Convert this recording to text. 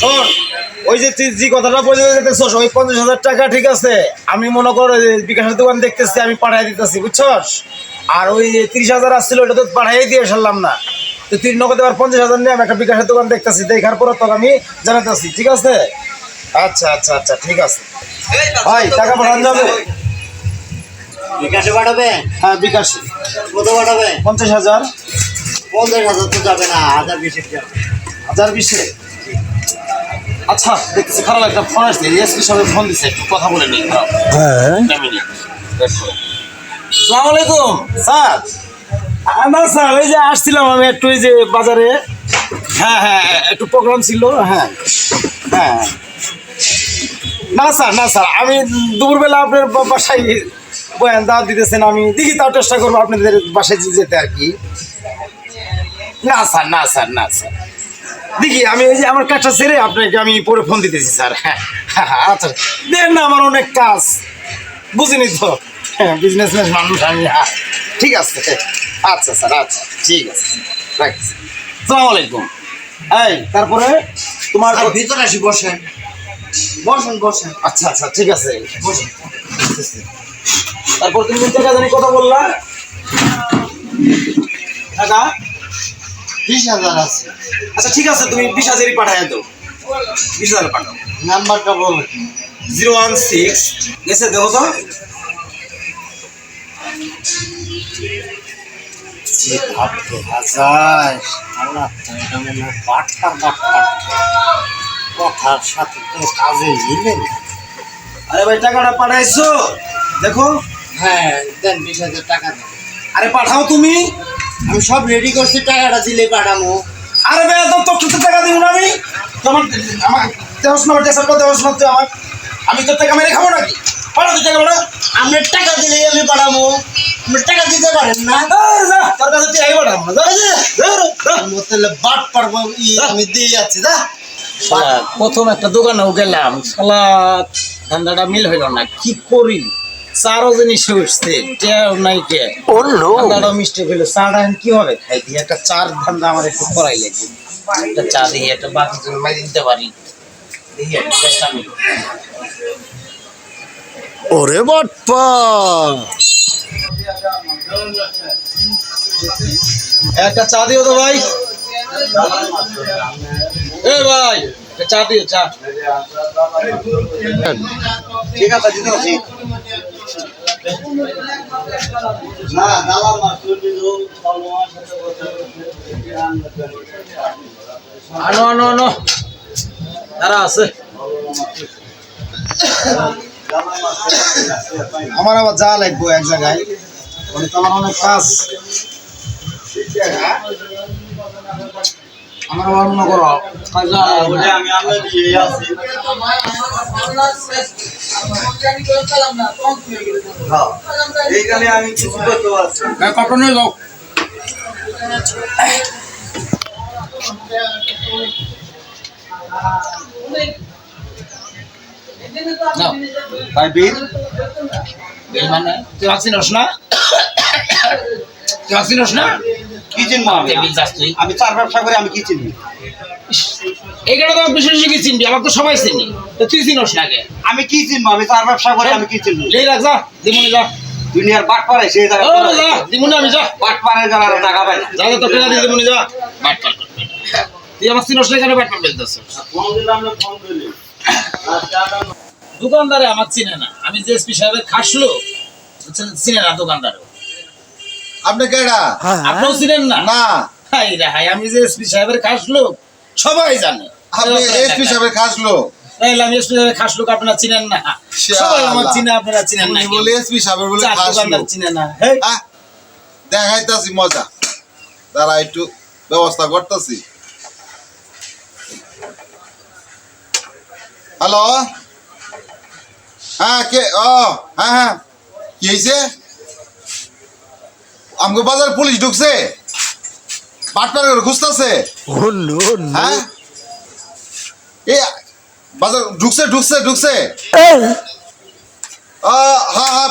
শোন ওই যে তুই যে কথাটা বলে দেখতেছস ওই পঞ্চাশ হাজার টাকা ঠিক আছে আমি মনে করো বিকাশের দোকান দেখতেছি আমি পাঠাই দিতেছি বুঝছস? আর ওই যে তিরিশ হাজার আসছিল ওটা তো পাঠাই দিয়ে সারলাম না। তো তুই নগদ এবার পঞ্চাশ হাজার নিয়ে আমি একটা বিকাশের দোকান দেখতেছি দেখার পরে তোকে আমি জানাতেছি ঠিক আছে? আচ্ছা আচ্ছা আচ্ছা ঠিক আছে। ভাই টাকা পাঠান যাবে? বিকাশে পাঠাবে? হ্যাঁ বিকাশ। কত পাঠাবে? পঞ্চাশ হাজার। পঞ্চাশ হাজার তো যাবে না হাজার যাবে। হাজার বিশে আচ্ছা দেখতেছি খারাপ একটা ফোন আসছে। এসপি সাহেব ফোন দিছে একটু কথা বলে নিই। খারাপ সালাম আলাইকুম। স্যার। না স্যার ওই যে আসছিলাম আমি একটু ওই যে বাজারে। হ্যাঁ হ্যাঁ একটু প্রোগ্রাম ছিল হ্যাঁ। হ্যাঁ। না স্যার না স্যার আমি দুপুরবেলা আপনার বাসায় বয়ান দাওয়াত দিতেছেন আমি দেখি তাও চেষ্টা করব আপনাদের বাসায় যেতে আর কি। না স্যার না স্যার না স্যার। দেখি আমি এই যে আমার কাজটা সেরে আপনাকে আমি পরে ফোন দিতেছি স্যার। হ্যাঁ হ্যাঁ, হ্যাঁ, আচ্ছা দেন না আমার অনেক কাজ। বুঝিনি তো। হ্যাঁ বিজনেসম্যান মানুষ আমি হ্যাঁ। ঠিক আছে আচ্ছা স্যার আচ্ছা ঠিক আছে। রাখছি সালাম আলাইকুম। এই তারপরে তোমার ভিতরে আসি বসেন। বসেন বসেন। আচ্ছা আচ্ছা ঠিক আছে। বসেন। তারপর তুমি কোন টাকা জানি কথা বললা? টাকা বিশ হাজার আছে। আচ্ছা ঠিক আছে তুমি বিশ হাজারই পাঠাই দাও। বিশ হাজার পাঠাও। নাম্বারটা বলো জিরো ওয়ান সিক্স গেছে দেখো তো। কথার সাথে তো কাজে মিলে আরে ভাই টাকাটা পাঠাইছো? দেখো। হ্যাঁ দেন বিশ হাজার টাকা দেন আরে পাঠাও তুমি। আমি সব রেডি করছি টাকাটা দিলে পাঠাবো আরে ভাই একদম তো কিছু টাকা দিব না আমি? তোমার আমার দেহস না দেশের কথা দেহস না তুই আমার আমি তোর টাকা মেরে খাব নাকি? পাঠা তুই টাকা পাঠা আপনার টাকা দিলে আমি পাঠাবো আপনি টাকা দিতে পারেন না? এই যা, তোর কাছে তুই আই পাঠাবো না যা, যা, যা, যা। তাহলে বাট পারব আমি দিয়ে যাচ্ছি শালা, প্রথম একটা দোকানেও গেলাম শালা ধান্দাটা মিল হইল না কি করি? চারও জিনিস উঠছে টেও নাই কে। ধান্দাটা মিষ্টি হইল। চাটা কি হবে খাই? দিয়ে একটা চার ধান্দা আমার একটু করাই লাগবে। একটা চা দিয়ে একটা বাকি জন্য মাই দিতে পারি। দেখি চেষ্টা করি। ওরে বাটপা একটা চা দিও তো ভাই। এ ভাই চা দিও চা। ঠিক আছে পারছি। না মাছ সাথে আনো আনো আনো তারা আছে। আমার আবার যা লাগবো এক জায়গায়। মানে তো আমার অনেক কাজ। আমার আবার করো। কাজ যা লাগবে। আমি আমরা দিয়ে আছি এইখানে আমি কিছু করতে পারছি হ্যাঁ, যাও। মানে? তুই ভাবছিস না? তুই ভাবছিস না? কি চিনবো আমি? চার ব্যবসা করে আমি কি চিনি? এখানে তো বিশেষ কি চিনবি? আমার তো সবাই চিনি। তো তুই চিনোস না কে? আমি কি চিনবো? আমি চার ব্যবসা করে আমি কি চিনবো? রাখ যা দিমুনি যা। দুনিয়ার বাট পারে সেই জায়গা যা দিমুনি আমি যা। বাট পারে যারা টাকা পায় না। যা যা তো টাকা দিয়ে দিমুনি যা। বাট পার তুই আমার চিনোস না কেন বাট পার বলতেছ ফোন দিলাম না ফোন দিলি। দোকানদারে আমার চিনে না। আমি যে সাহেবের খাসলো চিনে না দোকানদার আপনি কেডা? আপনিও চিনেন না? না। হাই রে হাই আমি যে এসপি সাহেবের খাসলো সবাই জানে। আপনি এসপি সাহেবের খাসলো তাইলে আমি এসপি সাহেবের খাসলো আপনারা চিনেন না। সবাই আমার চিনে আপনারা চিনেন না বলে এসপি সাহেবের বলে দোকানদার চিনে না। দেখাইতাছি মজা। তারা একটু ব্যবস্থা করতেছি। হ্যালো? হ্যাঁ কে? ও হ্যাঁ হ্যাঁ। কি হয়েছে আমাকে বাজার পুলিশ ঢুকছে। পাটনার করে খুঁজতেছে। হ্যাঁ? এ বাজার ঢুকছে ঢুকছে ঢুকছে। আহ, হ্যাঁ হ্যাঁ